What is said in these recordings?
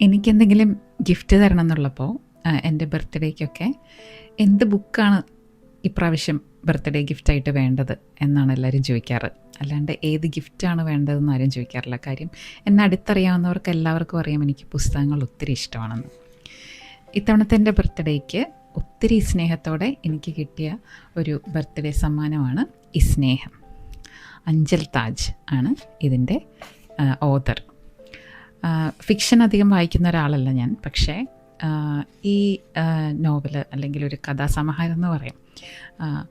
എനിക്കെന്തെങ്കിലും gift തരണം എന്നുള്ളപ്പോൾ എന്റെ ബർത്ത്ഡേക്കൊക്കെ എന്ത് ബുക്കാണ് ഇപ്രാവശ്യം ബർത്ത്ഡേ ഗിഫ്റ്റായിട്ട് വേണ്ടത് എന്നാണ് എല്ലാവരും ചോദിക്കാറ്. അല്ലാണ്ട് ഏത് ഗിഫ്റ്റാണ് വേണ്ടതെന്ന് ആരും ചോദിക്കാറില്ല. കാര്യം എന്നെ അടുത്തറിയാവുന്നവർക്ക് എല്ലാവർക്കും അറിയാം എനിക്ക് പുസ്തകങ്ങൾ ഒത്തിരി ഇഷ്ടമാണെന്ന്. ഇത്തവണത്തെ എന്റെ ബർത്ത്ഡേക്ക് ഒത്തിരി സ്നേഹത്തോടെ എനിക്ക് കിട്ടിയ ഒരു ബർത്ത്ഡേ സമ്മാനമാണ് ഈ സ്നേഹം. അഞ്ചൽ താജ് ആണ് ഇതിന്റെ ഓതർ ഫിക്ഷൻ അധികം വായിക്കുന്ന ഒരാളല്ല ഞാൻ. പക്ഷേ ഈ നോവൽ അല്ലെങ്കിൽ ഒരു കഥാസമാഹാരം എന്ന് പറയാം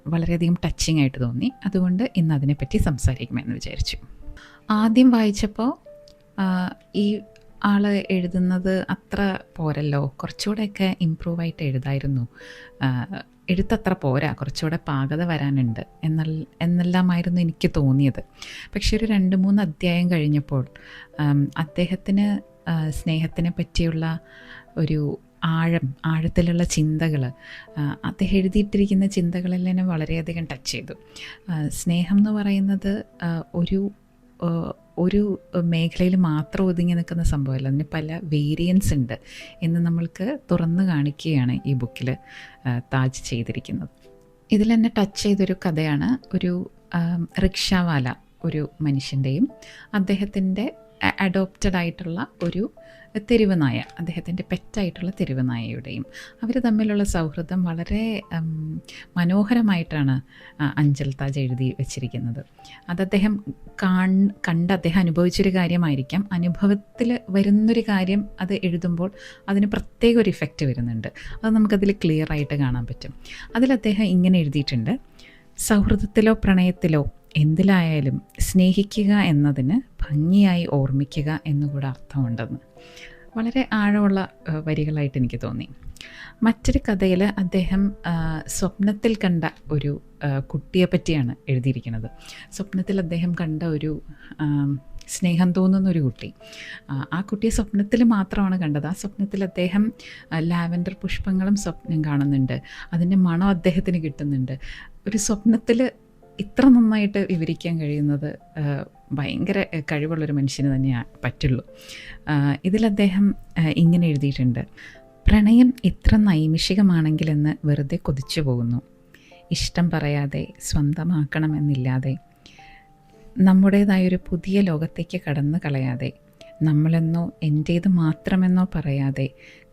വളരെയധികം ടച്ചിങ് ആയിട്ട് തോന്നി. അതുകൊണ്ട് ഇന്ന് അതിനെപ്പറ്റി സംസാരിക്കുമെന്ന് വിചാരിച്ചു. ആദ്യം വായിച്ചപ്പോൾ ഈ ആൾ എഴുതുന്നത് അത്ര പോരല്ലോ. കുറച്ചുകൂടെയൊക്കെ ഇമ്പ്രൂവായിട്ട് എഴുതായിരുന്നു. ആ, എഴുത്തത്ര പോരാ. കുറച്ചുകൂടെ പാകത വരാനുണ്ട്. എന്നല്ല എന്നെല്ലാമായിരുന്നു എനിക്ക് തോന്നിയത്. പക്ഷെ ഒരു രണ്ട് മൂന്ന് അധ്യായം കഴിഞ്ഞപ്പോൾ അദ്ദേഹത്തിന് സ്നേഹത്തിനെ പറ്റിയുള്ള ഒരു ആഴം ആഴത്തിലുള്ള ചിന്തകൾ അദ്ദേഹം എഴുതിയിട്ടിരിക്കുന്ന ചിന്തകളെല്ലാം എന്നെ വളരെയധികം ടച്ച് ചെയ്തു. സ്നേഹം എന്ന് പറയുന്നത് ഒരു ഒരു മേഖലയിൽ മാത്രം ഒതുങ്ങി നിൽക്കുന്ന സംഭവമല്ല. അതിന് പല വേരിയൻസ് ഉണ്ട് എന്ന് നമ്മൾക്ക് തുറന്നു കാണിക്കുകയാണ് ഈ ബുക്കിൽ താജ് ചെയ്തിരിക്കുന്നത്. ഇതിൽ തന്നെ ടച്ച് ചെയ്തൊരു കഥയാണ്. ഒരു റിക്ഷാവാല ഒരു മനുഷ്യന്റെയും അദ്ദേഹത്തിന്റെ അഡോപ്റ്റഡ് ആയിട്ടുള്ള ഒരു തെരുവ് നായ അദ്ദേഹത്തിന്റെ പെറ്റായിട്ടുള്ള തെരുവ് നായയുടെയും അവർ തമ്മിലുള്ള സൗഹൃദം വളരെ മനോഹരമായിട്ടാണ് അഞ്ചൽ താജ് എഴുതി വച്ചിരിക്കുന്നത്. അത് അദ്ദേഹം കാൺ കണ്ട് അദ്ദേഹം അനുഭവിച്ചൊരു കാര്യമായിരിക്കാം. അനുഭവത്തിൽ വരുന്നൊരു കാര്യം അത് എഴുതുമ്പോൾ അതിന് പ്രത്യേക ഒരു ഇഫക്റ്റ് വരുന്നുണ്ട്. അത് നമുക്കതിൽ ക്ലിയർ ആയിട്ട് കാണാൻ പറ്റും. അതിൽ അദ്ദേഹം ഇങ്ങനെ എഴുതിയിട്ടുണ്ട്. സൗഹൃദത്തിലോ പ്രണയത്തിലോ എന്തിലായാലും സ്നേഹിക്കുക എന്നതിന് ഭംഗിയായി ഓർമ്മിക്കുക എന്നുകൂടെ അർത്ഥമുണ്ടെന്ന് വളരെ ആഴമുള്ള വരികളായിട്ട് എനിക്ക് തോന്നി. മറ്റൊരു കഥയിൽ അദ്ദേഹം സ്വപ്നത്തിൽ കണ്ട ഒരു കുട്ടിയെ പറ്റിയാണ് എഴുതിയിരിക്കുന്നത്. സ്വപ്നത്തിൽ അദ്ദേഹം കണ്ട ഒരു സ്നേഹം തോന്നുന്ന ഒരു കുട്ടി. ആ, കുട്ടിയെ സ്വപ്നത്തിൽ മാത്രമാണ് കണ്ടത്. ആ സ്വപ്നത്തിൽ അദ്ദേഹം ലാവൻഡർ പുഷ്പങ്ങളും സ്വപ്നം കാണുന്നുണ്ട്. അതിന്റെ മണം അദ്ദേഹത്തിന് കിട്ടുന്നുണ്ട്. ഒരു സ്വപ്നത്തിൽ ഇത്ര നന്നായിട്ട് വിവരിക്കാൻ കഴിയുന്നത് ഭയങ്കര കഴിവുള്ളൊരു മനുഷ്യന് തന്നെയാണ് പറ്റുള്ളൂ. ഇതിൽ അദ്ദേഹം ഇങ്ങനെ എഴുതിയിട്ടുണ്ട്. പ്രണയം ഇത്ര നൈമിഷികമാണെങ്കിലെന്ന് വെറുതെ കൊതിച്ചു പോകുന്നു. ഇഷ്ടം പറയാതെ സ്വന്തമാക്കണമെന്നില്ലാതെ നമ്മുടേതായൊരു പുതിയ ലോകത്തേക്ക് കടന്നു കളയാതെ നമ്മളെന്നോ എന്റേത് മാത്രമെന്നോ പറയാതെ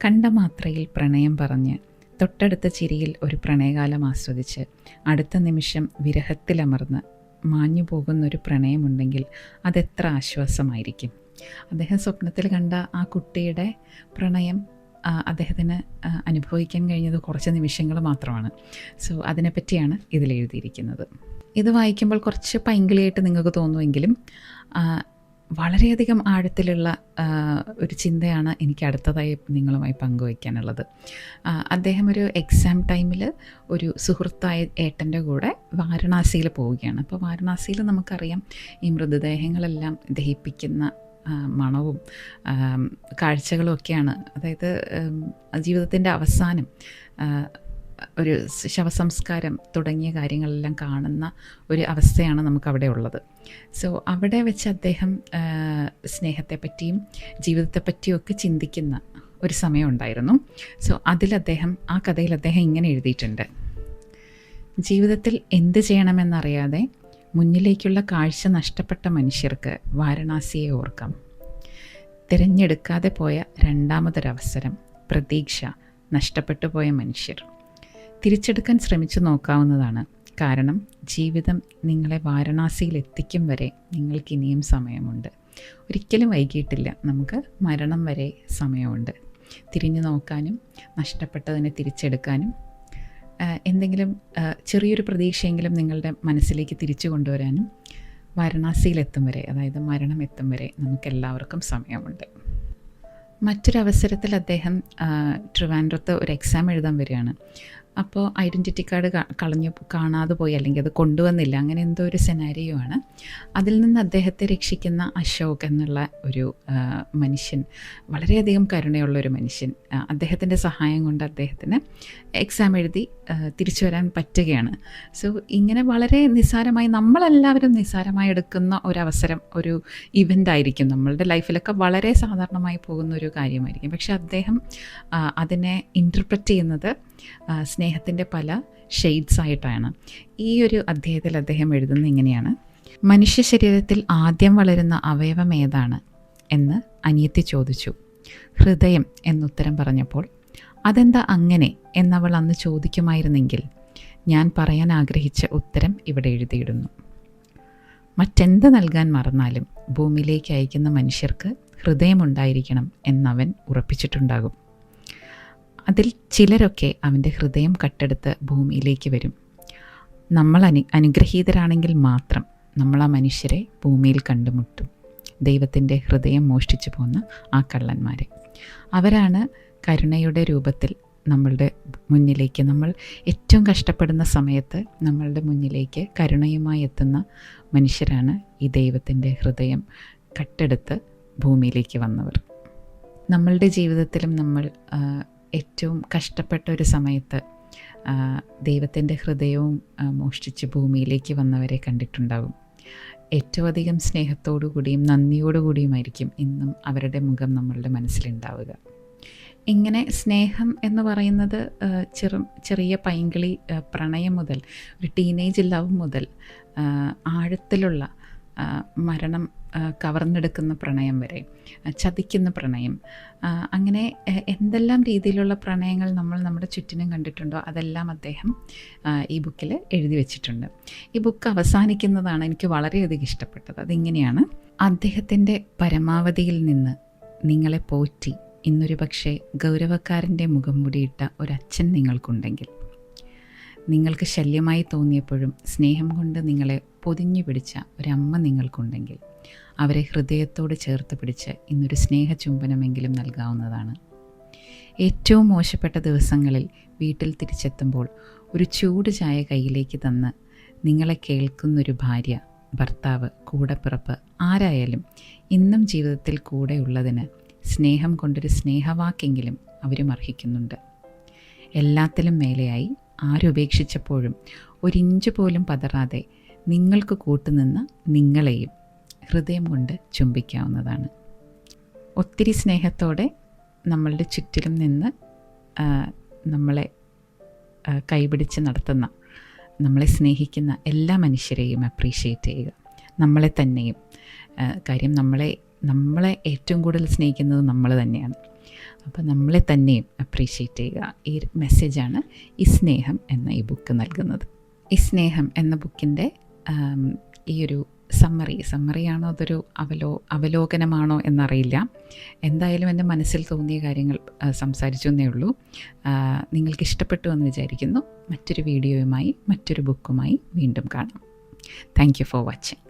കണ്ട മാത്രയിൽ പ്രണയം പറഞ്ഞ് തൊട്ടടുത്ത ചിരിയിൽ ഒരു പ്രണയകാലം ആസ്വദിച്ച് അടുത്ത നിമിഷം വിരഹത്തിലമർന്ന് മാഞ്ഞു പോകുന്നൊരു പ്രണയമുണ്ടെങ്കിൽ അതെത്ര ആശ്വാസമായിരിക്കും? അദ്ദേഹം സ്വപ്നത്തിൽ കണ്ട ആ കുട്ടിയുടെ പ്രണയം അദ്ദേഹത്തിന് അനുഭവിക്കാൻ കഴിഞ്ഞത് കുറച്ച് നിമിഷങ്ങൾ മാത്രമാണ്. സോ അതിനെപ്പറ്റിയാണ് ഇതിലെഴുതിയിരിക്കുന്നത്. ഇത് വായിക്കുമ്പോൾ കുറച്ച് പൈങ്കിളിയായിട്ട് നിങ്ങൾക്ക് തോന്നുമെങ്കിലും വളരെയധികം ആഴത്തിലുള്ള ഒരു ചിന്തയാണ് എനിക്ക് അടുത്തതായി നിങ്ങളുമായി പങ്കുവയ്ക്കാനുള്ളത്. അദ്ദേഹം ഒരു എക്സാം ടൈമിൽ ഒരു സുഹൃത്തായ ഏട്ടന്റെ കൂടെ വാരണാസിയിൽ പോവുകയാണ്. അപ്പോൾ വാരണാസിയിൽ നമുക്കറിയാം ഈ മൃതദേഹങ്ങളെല്ലാം ദഹിപ്പിക്കുന്ന മണവും കാഴ്ചകളും ഒക്കെയാണ്. അതായത് ജീവിതത്തിന്റെ അവസാനം ഒരു ശവസംസ്കാരം തുടങ്ങിയ കാര്യങ്ങളെല്ലാം കാണുന്ന ഒരു അവസ്ഥയാണ് നമുക്കവിടെ ഉള്ളത് സോ അവിടെ വെച്ച് അദ്ദേഹം സ്നേഹത്തെപ്പറ്റിയും ജീവിതത്തെപ്പറ്റിയും ഒക്കെ ചിന്തിക്കുന്ന ഒരു സമയമുണ്ടായിരുന്നു. സോ അതിൽ അദ്ദേഹം ആ കഥയിൽ അദ്ദേഹം ഇങ്ങനെ എഴുതിയിട്ടുണ്ട്. ജീവിതത്തിൽ എന്ത് ചെയ്യണമെന്നറിയാതെ മുന്നിലേക്കുള്ള കാഴ്ച നഷ്ടപ്പെട്ട മനുഷ്യർക്ക് വാരണാസിയെ ഓർക്കാം. തിരഞ്ഞെടുക്കാതെ പോയ രണ്ടാമതൊരവസരം പ്രതീക്ഷ നഷ്ടപ്പെട്ടു പോയ മനുഷ്യർ. തിരിച്ചെടുക്കാൻ ശ്രമിച്ചു നോക്കാവുന്നതാണ്. കാരണം ജീവിതം നിങ്ങളെ വാരണാസിയിൽ എത്തിക്കും വരെ നിങ്ങൾക്ക് ഇനിയും സമയമുണ്ട്. ഒരിക്കലും വൈകിയിട്ടില്ല. നമുക്ക് മരണം വരെ സമയമുണ്ട്. തിരിഞ്ഞു നോക്കാനും നഷ്ടപ്പെട്ടതിനെ തിരിച്ചെടുക്കാനും എന്തെങ്കിലും ചെറിയൊരു പ്രതീക്ഷയെങ്കിലും നിങ്ങളുടെ മനസ്സിലേക്ക് തിരിച്ചു കൊണ്ടുവരാനും വാരണാസിയിലെത്തും വരെ അതായത് മരണം എത്തും വരെ നമുക്കെല്ലാവർക്കും സമയമുണ്ട്. മറ്റൊരവസരത്തിൽ അദ്ദേഹം ട്രിവാൻഡ്രത്ത് ഒരു എക്സാം എഴുതാൻ വരികയാണ്. അപ്പോൾ ഐഡന്റിറ്റി കാർഡ് കളഞ്ഞു കാണാതെ പോയി അല്ലെങ്കിൽ അത് കൊണ്ടുവന്നില്ല. അങ്ങനെ എന്തോ ഒരു സെനാരിയോ ആണ്. അതിൽ നിന്ന് അദ്ദേഹത്തെ രക്ഷിക്കുന്ന അശോക് എന്നുള്ള ഒരു മനുഷ്യൻ വളരെയധികം കരുണയുള്ള ഒരു മനുഷ്യൻ അദ്ദേഹത്തിന്റെ സഹായം കൊണ്ട് അദ്ദേഹത്തിന് എക്സാം എഴുതി തിരിച്ചു വരാൻ പറ്റുകയാണ്. സോ ഇങ്ങനെ വളരെ നിസ്സാരമായി നമ്മളെല്ലാവരും നിസ്സാരമായി എടുക്കുന്ന ഒരവസരം ഒരു ഇവന്റ് ആയിരിക്കും. നമ്മളുടെ ലൈഫിലൊക്കെ വളരെ സാധാരണമായി പോകുന്ന ഒരു കാര്യമായിരിക്കും. പക്ഷെ അദ്ദേഹം അതിനെ ഇന്റർപ്രറ്റ് ചെയ്യുന്നത് സ്നേഹത്തിന്റെ പല ഷെയ്ഡ്സ് ആയിട്ടാണ്. ഈ ഒരു അധ്യായത്തിൽ അദ്ദേഹം എഴുതുന്നത് ഇങ്ങനെയാണ്. മനുഷ്യ ശരീരത്തിൽ ആദ്യം വളരുന്ന അവയവം ഏതാണ്? എന്ന് അനിയത്തി ചോദിച്ചു. ഹൃദയം എന്നുത്തരം പറഞ്ഞപ്പോൾ അതെന്താ അങ്ങനെ? എന്നവൾ അന്ന് ചോദിക്കുമായിരുന്നെങ്കിൽ ഞാൻ പറയാൻ ആഗ്രഹിച്ച ഉത്തരം ഇവിടെ എഴുതിയിടുന്നു. മറ്റെന്ത് നൽകാൻ മറന്നാലും ഭൂമിയിലേക്ക് അയക്കുന്ന മനുഷ്യർക്ക് ഹൃദയമുണ്ടായിരിക്കണം എന്നവൻ ഉറപ്പിച്ചിട്ടുണ്ടാകും. അതിൽ ചിലരൊക്കെ അവന്റെ ഹൃദയം കട്ടെടുത്ത് ഭൂമിയിലേക്ക് വരും. നമ്മൾ അനു അനുഗ്രഹീതരാണെങ്കിൽ മാത്രം നമ്മൾ ആ മനുഷ്യരെ ഭൂമിയിൽ കണ്ടുമുട്ടും. ദൈവത്തിന്റെ ഹൃദയം മോഷ്ടിച്ചു പോകുന്ന ആ കള്ളന്മാരെ. അവരാണ് കരുണയുടെ രൂപത്തിൽ നമ്മളുടെ മുന്നിലേക്ക് നമ്മൾ ഏറ്റവും കഷ്ടപ്പെടുന്ന സമയത്ത് നമ്മളുടെ മുന്നിലേക്ക് കരുണയുമായി എത്തുന്ന മനുഷ്യരാണ് ഈ ദൈവത്തിന്റെ ഹൃദയം കട്ടെടുത്ത് ഭൂമിയിലേക്ക് വന്നവർ. നമ്മളുടെ ജീവിതത്തിലും നമ്മൾ ഏറ്റവും കഷ്ടപ്പെട്ട ഒരു സമയത്ത് ദൈവത്തിന്റെ ഹൃദയവും മോഷ്ടിച്ച് ഭൂമിയിലേക്ക് വന്നവരെ കണ്ടിട്ടുണ്ടാകും ഏറ്റവും അധികം സ്നേഹത്തോടു കൂടിയും നന്ദിയോടു കൂടിയുമായിരിക്കും ഇന്നും അവരുടെ മുഖം നമ്മളുടെ മനസ്സിലുണ്ടാവുക. ഇങ്ങനെ സ്നേഹം എന്ന് പറയുന്നത് ചെറു ചെറിയ പൈങ്കിളി പ്രണയം മുതൽ ഒരു ടീനേജ് ലവ് മുതൽ ആഴത്തിലുള്ള മരണം കവർന്നെടുക്കുന്ന പ്രണയം വരെ ചതിക്കുന്ന പ്രണയം. അങ്ങനെ എന്തെല്ലാം രീതിയിലുള്ള പ്രണയങ്ങൾ നമ്മൾ നമ്മുടെ ചുറ്റിനും കണ്ടിട്ടുണ്ടോ? അതെല്ലാം അദ്ദേഹം ഈ ബുക്കിൽ എഴുതി വെച്ചിട്ടുണ്ട്. ഈ ബുക്ക് അവസാനിക്കുന്നതാണ് എനിക്ക് വളരെയധികം ഇഷ്ടപ്പെട്ടത്. അതിങ്ങനെയാണ് അദ്ദേഹത്തിന്റെ പരമാവധിയിൽ നിന്ന് നിങ്ങളെ പോറ്റി ഇന്നൊരു പക്ഷേ ഗൗരവക്കാരന്റെ മുഖം മൂടിയിട്ട ഒരച്ഛൻ നിങ്ങൾക്കുണ്ടെങ്കിൽ നിങ്ങൾക്ക് ശല്യമായി തോന്നിയപ്പോഴും സ്നേഹം കൊണ്ട് നിങ്ങളെ പൊതിഞ്ഞു പിടിച്ച ഒരമ്മ നിങ്ങൾക്കുണ്ടെങ്കിൽ അവരെ ഹൃദയത്തോട് ചേർത്ത് പിടിച്ച് ഇന്നൊരു സ്നേഹ ചുംബനമെങ്കിലും നൽകാവുന്നതാണ്. ഏറ്റവും മോശപ്പെട്ട ദിവസങ്ങളിൽ വീട്ടിൽ തിരിച്ചെത്തുമ്പോൾ ഒരു ചൂട് ചായ കയ്യിലേക്ക് തന്ന് നിങ്ങളെ കേൾക്കുന്നൊരു ഭാര്യ ഭർത്താവ് കൂടപ്പിറപ്പ് ആരായാലും ഇന്നും ജീവിതത്തിൽ കൂടെ ഉള്ളതിന് സ്നേഹം കൊണ്ടൊരു സ്നേഹവാക്കെങ്കിലും അവരും അർഹിക്കുന്നുണ്ട്. എല്ലാത്തിലും മേലെയായി ആരുപേക്ഷിച്ചപ്പോഴും ഒരിഞ്ച് പോലും പതറാതെ നിങ്ങൾക്ക് കൂട്ടുനിന്ന് നിങ്ങളെയും ഹൃദയം കൊണ്ട് ചുംബിക്കാവുന്നതാണ്. ഒത്തിരി സ്നേഹത്തോടെ നമ്മളുടെ ചുറ്റിലും നിന്ന് നമ്മളെ കൈപിടിച്ച് നടത്തുന്ന നമ്മളെ സ്നേഹിക്കുന്ന എല്ലാ മനുഷ്യരെയും അപ്രീഷിയേറ്റ് ചെയ്യുക. നമ്മളെ തന്നെയും. കാര്യം നമ്മളെ നമ്മളെ ഏറ്റവും കൂടുതൽ സ്നേഹിക്കുന്നത് നമ്മൾ തന്നെയാണ്. അപ്പോൾ നമ്മളെ തന്നെയും അപ്രീഷിയേറ്റ് ചെയ്യുക. ഈ മെസ്സേജാണ് ഈ സ്നേഹം എന്ന ഈ ബുക്ക് നൽകുന്നത്. ഈ സ്നേഹം എന്ന ബുക്കിന്റെ ഈ ഒരു സമ്മറി സമ്മറിയാണോ അതൊരു അവലോ അവലോകനമാണോ എന്നറിയില്ല. എന്തായാലും എന്റെ മനസ്സിൽ തോന്നിയ കാര്യങ്ങൾ സംസാരിച്ചു എന്നേ ഉള്ളൂ. നിങ്ങൾക്ക് ഇഷ്ടപ്പെട്ടു എന്ന് വിചാരിക്കുന്നു. മറ്റൊരു വീഡിയോയുമായി മറ്റൊരു ബുക്കുമായി വീണ്ടും കാണാം. Thank you for watching